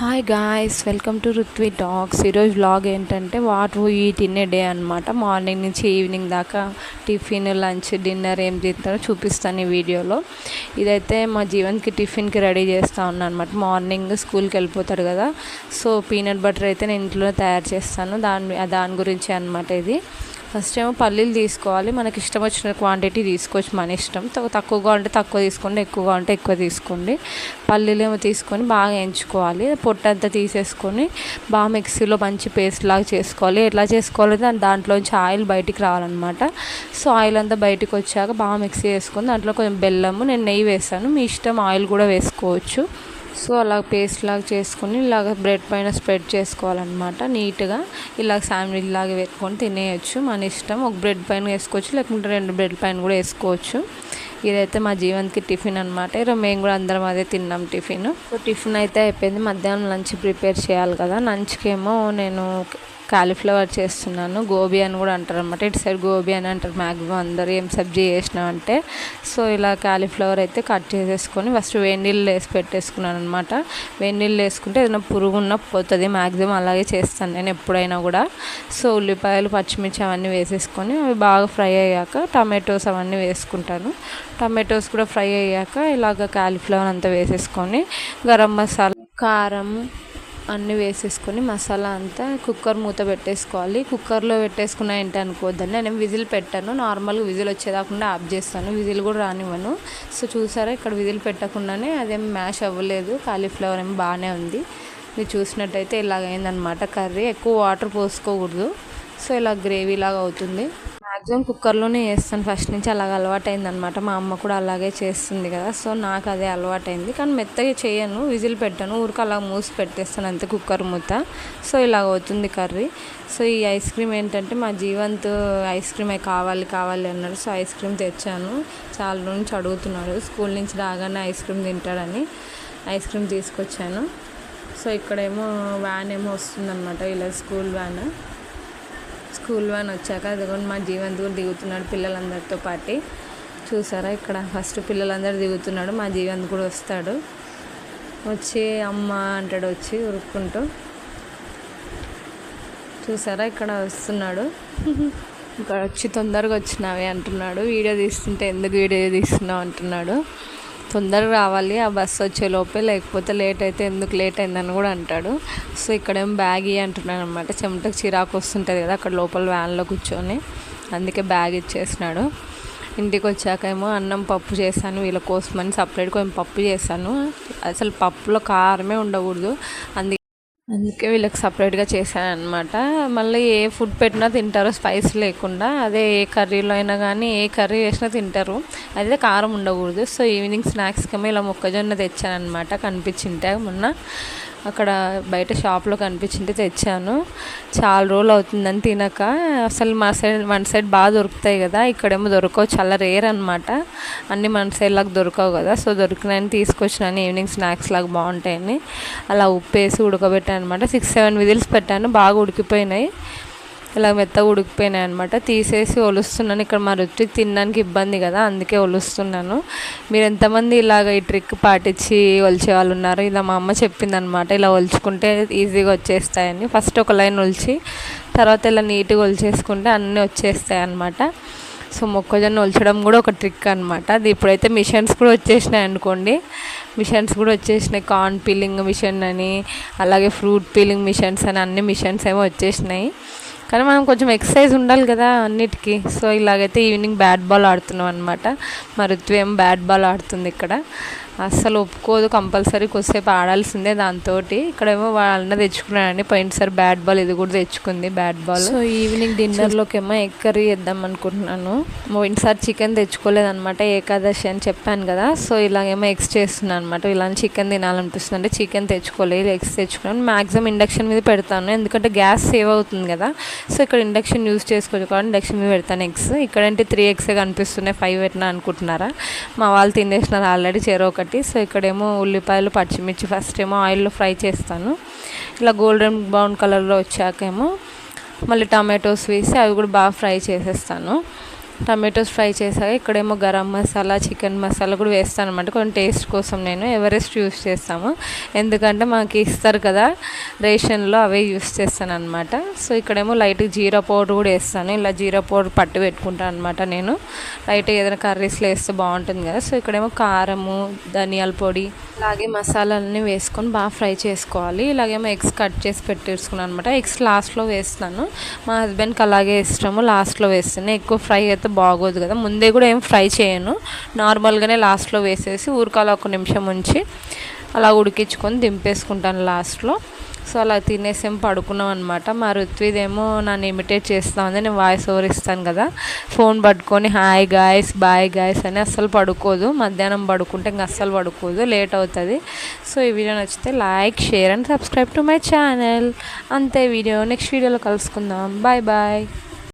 Hi guys welcome to Ruthvi Talks ఈరోజు vlog ఏంటంటే what eat in a day అనమాట morning నుంచి evening దాకా టిఫిన్ లంచ్ డిన్నర్ ఏం తింటారో చూపిస్తాను ఈ వీడియోలో. ఇదైతే మా జీవన్కి టిఫిన్కి రెడీ చేస్తూ ఉన్నాను అనమాట మార్నింగ్ స్కూల్కి వెళ్ళిపోతాడు కదా. సో పీనట్ బటర్ అయితే నేను ఇంట్లో తయారు చేస్తాను. దాని దాని గురించి అనమాట ఇది. ఫస్ట్ ఏమో పల్లీలు తీసుకోవాలి. మనకి ఇష్టం వచ్చిన క్వాంటిటీ తీసుకోవచ్చు. మన ఇష్టం. తక్కువగా ఉంటే తక్కువ తీసుకోండి. ఎక్కువగా ఉంటే ఎక్కువ తీసుకోండి. పల్లీలు ఏమో తీసుకొని బాగా ఎంచుకోవాలి. పొట్టంతా తీసేసుకొని బాగా మిక్సీలో మంచి పేస్ట్ లాగా చేసుకోవాలి. ఎట్లా చేసుకోవాలి దాని దాంట్లోంచి ఆయిల్ బయటికి రావాలన్నమాట. సో ఆయిల్ అంతా బయటకు వచ్చాక బాగా మిక్సీ చేసుకొని దాంట్లో కొంచెం బెల్లము నేను నెయ్యి వేస్తాను మీ ఇష్టం ఆయిల్ కూడా వేసుకోవచ్చు. సో అలా పేస్ట్ లాగా చేసుకొని ఇలాగ బ్రెడ్ పైన స్ప్రెడ్ చేసుకోవాలన్నమాట నీట్గా. ఇలాగ శాండ్విచ్ లాగా పెట్టుకొని తినేయచ్చు. మన ఇష్టం ఒక బ్రెడ్ పైన వేసుకోవచ్చు లేకుంటే రెండు బ్రెడ్ పైన కూడా వేసుకోవచ్చు. ఇదైతే మా జీవన్కి టిఫిన్ అనమాట ఈరోజు మేము కూడా అందరం అదే తిన్నాం టిఫిన్. సో టిఫిన్ అయితే అయిపోయింది. మధ్యాహ్నం లంచ్ ప్రిపేర్ చేయాలి కదా. లంచ్కేమో ఏమో నేను కాలీఫ్లవర్ చేస్తున్నాను గోబీ అని కూడా అంటారు అనమాట ఇటు సైడ్ గోబీ అని అంటారు మ్యాక్సిమం అందరూ ఏం సబ్జీ చేసినామంటే సో ఇలా కాలీఫ్లవర్ అయితే కట్ చేసేసుకొని ఫస్ట్ వేడి నీళ్ళు వేసి పెట్టేసుకున్నాను అనమాట వేడినీళ్ళు వేసుకుంటే ఏదైనా పురుగు ఉన్న పోతుంది. మ్యాక్సిమం అలాగే చేస్తాను నేను ఎప్పుడైనా కూడా. సో ఉల్లిపాయలు పచ్చిమిర్చి అవన్నీ వేసేసుకొని అవి బాగా ఫ్రై అయ్యాక టమాటోస్ అవన్నీ వేసుకుంటాను. టమాటోస్ కూడా ఫ్రై అయ్యాక ఇలాగ కాలీఫ్లవర్ అంతా వేసేసుకొని గరం మసాలా కారం అన్నీ వేసేసుకొని మసాలా అంతా కుక్కర్ మూత పెట్టేసుకోవాలి. కుక్కర్లో పెట్టేసుకున్న ఏంటి అనుకోవద్దని నేను విజిల్ పెట్టాను. నార్మల్గా విజిల్ వచ్చేదాకుండా ఆఫ్ చేస్తాను. విజిల్ కూడా రానివ్వను. సో చూసారా ఇక్కడ విజిల్ పెట్టకుండానే అదేం మ్యాష్ అవ్వలేదు. కాలీఫ్లవర్ ఏమి బాగానే ఉంది. మీరు చూసినట్టయితే ఇలాగైందనమాట కర్రీ. ఎక్కువ వాటర్ పోసుకోకూడదు. సో ఇలా గ్రేవీ లాగా అవుతుంది. మ్యాక్సిమం కుక్కర్లోనే చేస్తాను. ఫస్ట్ నుంచి అలాగ అలవాటైంది అనమాట మా అమ్మ కూడా అలాగే చేస్తుంది కదా. సో నాకు అదే అలవాటైంది. కానీ మెత్తగా చేయను. విజిల్ పెట్టాను. ఊరికి అలా మూసి పెట్టేస్తాను. అంతే కుక్కర్ మూత. సో ఇలాగ అవుతుంది కర్రీ. సో ఈ ఐస్ క్రీమ్ ఏంటంటే మా జీవంత్ ఐస్ క్రీమ్ కావాలి కావాలి అన్నాడు. సో ఐస్ క్రీమ్ తెచ్చాను. చాలా నుంచి అడుగుతున్నాడు. స్కూల్ నుంచి రాగానే ఐస్ క్రీమ్ తింటాడని ఐస్ క్రీమ్ తీసుకొచ్చాను. సో ఇక్కడేమో వ్యాన్ ఏమో వస్తుందన్నమాట ఇలా స్కూల్ వ్యాన్. స్కూల్ వ్యాన్ వచ్చాక అదిగోండి మా జీవన్ కూడా దిగుతున్నాడు పిల్లలందరితో పాటు. చూసారా ఇక్కడ? ఫస్ట్ పిల్లలందరూ దిగుతున్నాడు మా జీవన్ కూడా వస్తాడు. వచ్చి అమ్మ అంటాడు వచ్చి ఉరుక్కుంటూ. చూసారా ఇక్కడ వస్తున్నాడు. ఇక్కడ వచ్చి తొందరగా వచ్చినావే అంటున్నాడు. వీడియో తీస్తుంటే ఎందుకు వీడియో తీస్తున్నావు అంటున్నాడు. తొందరగా రావాలి ఆ బస్సు వచ్చే లోపే లేకపోతే లేట్ అయితే ఎందుకు లేట్ అయిందని కూడా అంటాడు. సో ఇక్కడేం బ్యాగ్ ఇవి అంటున్నాడు అనమాట చెమటకు చిరాకు వస్తుంటుంది కదా అక్కడ లోపల వ్యాన్లో కూర్చొని. అందుకే బ్యాగ్ ఇచ్చేసినాడు. ఇంటికి వచ్చాకేమో అన్నం పప్పు చేశాను వీళ్ళ కోసమని సపరేట్ కొంచెం పప్పు చేశాను. అసలు పప్పులో కారమే ఉండకూడదు. అందుకే అందుకే వీళ్ళకి సపరేట్గా చేశాను మళ్ళీ ఏ ఫుడ్ పెట్టినా తింటారు స్పైస్ లేకుండా. అదే ఏ కర్రీలో అయినా కానీ ఏ కర్రీ వేసినా తింటారు. అదే కారం ఉండకూడదు. సో ఈవినింగ్ స్నాక్స్కి ఇలా మొక్కజొన్న తెచ్చాను అనమాట కనిపించింటే మొన్న. అక్కడ బయట షాప్లో కనిపించింటే తెచ్చాను. చాలా రోజులు అవుతుందని తినక అసలు మా సైడ్ మన సైడ్ బాగా దొరుకుతాయి కదా ఇక్కడేమో దొరకవు. చాలా రేర్ అనమాట అన్నీ మన సైడ్ లాగా దొరకవు కదా సో దొరికినాయని తీసుకొచ్చినాను ఈవినింగ్ స్నాక్స్ లాగా బాగుంటాయని. అలా ఉప్పు వేసి ఉడకబెట్టాను అనమాట సిక్స్ సెవెన్ విజిల్స్ పెట్టాను బాగా ఉడికిపోయినాయి. ఇలా మెత్తగా ఉడికిపోయినాయి అనమాట తీసేసి ఒలుస్తున్నాను. ఇక్కడ మా రుచికి తినడానికి ఇబ్బంది కదా అందుకే ఒలుస్తున్నాను. మీరు ఎంతమంది ఇలాగ ఈ ట్రిక్ పాటించి ఒలిచే వాళ్ళు ఉన్నారు ఇలా మా అమ్మ చెప్పింది అనమాట ఇలా ఒలుచుకుంటే ఈజీగా వచ్చేస్తాయని. ఫస్ట్ ఒక లైన్ ఒలిచి తర్వాత ఇలా నీట్గా ఒలిచేసుకుంటే అన్నీ వచ్చేస్తాయి అనమాట సో మొక్కజొన్న ఒలచడం కూడా ఒక ట్రిక్ అనమాట అది ఇప్పుడైతే మిషన్స్ కూడా వచ్చేసినాయి అనుకోండి. మిషన్స్ కూడా వచ్చేసినాయి. కార్న్ పీలింగ్ మిషన్ అని అలాగే ఫ్రూట్ పీలింగ్ మిషన్స్ అని అన్ని మిషన్స్ ఏమో వచ్చేసినాయి. కానీ మనం కొంచెం ఎక్సర్సైజ్ ఉండాలి కదా అన్నిటికీ. సో ఇలాగైతే ఈవినింగ్ బ్యాట్ బాల్ ఆడుతున్నాం అనమాట మా ఋత్వి ఏం బ్యాట్ బాల్ ఆడుతుంది ఇక్కడ. అస్సలు ఒప్పుకోదు కంపల్సరీ కొద్దిసేపు ఆడాల్సిందే దాంతో ఇక్కడేమో వాళ్ళన్న తెచ్చుకున్నాడండి పోయినసారి బ్యాట్ బాల్ ఇది కూడా తెచ్చుకుంది బ్యాట్ బాల్. సో ఈవినింగ్ డిన్నర్లోకి ఏమో ఎగ్ కర్రీ వేద్దాం అనుకుంటున్నాను పోయినసారి చికెన్ తెచ్చుకోలేదనమాట ఏకాదశి అని చెప్పాను కదా. సో ఇలాగేమో ఎగ్స్ చేస్తున్నాను అనమాట ఇలా చికెన్ తినాలనిపిస్తుంది అంటే చికెన్ తెచ్చుకోలేదు ఎగ్స్ తెచ్చుకున్నాను. మ్యాక్సిమం ఇండక్షన్ మీద పెడతాను ఎందుకంటే గ్యాస్ సేవ్ అవుతుంది కదా. సో ఇక్కడ ఇండక్షన్ యూస్ చేసుకోవచ్చు కాబట్టి ఇండక్షన్ మీద పెడతాను ఎగ్స్. ఇక్కడంటే త్రీ ఎగ్సే కనిపిస్తున్నాయి ఫైవ్ పెట్టినా అనుకుంటున్నారా? మా వాళ్ళు తినేసినారు ఆల్రెడీ చెరో ఒకటి. సో ఇక్కడేమో ఉల్లిపాయలు పచ్చిమిర్చి ఫస్ట్ ఏమో ఆయిల్లో ఫ్రై చేస్తాను. ఇలా గోల్డెన్ బ్రౌన్ కలర్లో వచ్చాకేమో మళ్ళీ టమాటోస్ వేసి అవి కూడా బాగా ఫ్రై చేసేస్తాను. టమాటోస్ ఫ్రై చేశాక ఇక్కడేమో గరం మసాలా చికెన్ మసాలా కూడా వేస్తాను అనమాట కొంచెం టేస్ట్ కోసం నేను ఎవరెస్ట్ యూస్ చేస్తాము. ఎందుకంటే మాకు ఇస్తారు కదా రేషన్లో అవే యూస్ చేస్తాను అనమాట సో ఇక్కడేమో లైట్ జీరా పౌడర్ కూడా వేస్తాను. ఇలా జీరా పౌడర్ పట్టు పెట్టుకుంటాను అనమాట నేను. లైట్ ఏదైనా కర్రీస్లో వేస్తే బాగుంటుంది కదా. సో ఇక్కడేమో కారము ధనియాల పొడి అలాగే మసాలాలన్నీ వేసుకొని బాగా ఫ్రై చేసుకోవాలి. ఇలాగేమో ఎగ్స్ కట్ చేసి పెట్టేసుకున్నాను అనమాట ఎగ్స్ లాస్ట్లో వేస్తాను. మా హస్బెండ్కి అలాగే ఇష్టము. లాస్ట్లో వేస్తాను. ఎక్కువ ఫ్రై అయితే బాగోదు కదా. ముందే కూడా ఏం ఫ్రై చేయను. నార్మల్గానే లాస్ట్లో వేసేసి ఊరికాల ఒక నిమిషం ఉంచి అలా ఉడికించుకొని దింపేసుకుంటాను లాస్ట్లో. సో అలా తినేసేం పడుకున్నాం అనమాట మా ఋత్విదేమో నన్ను ఇమిటేట్ చేస్తా ఉంది. నేను వాయిస్ ఓవర్ ఇస్తాను కదా. ఫోన్ పట్టుకొని హాయ్ గాయస్ బాయ్ గాయస్ అని అస్సలు పడుకోదు. మధ్యాహ్నం పడుకుంటే ఇంక అస్సలు పడుకోదు. లేట్ అవుతుంది. సో ఈ వీడియో నచ్చితే like share and subscribe to my channel. అంతే వీడియో. నెక్స్ట్ వీడియోలో కలుసుకుందాం. Bye bye.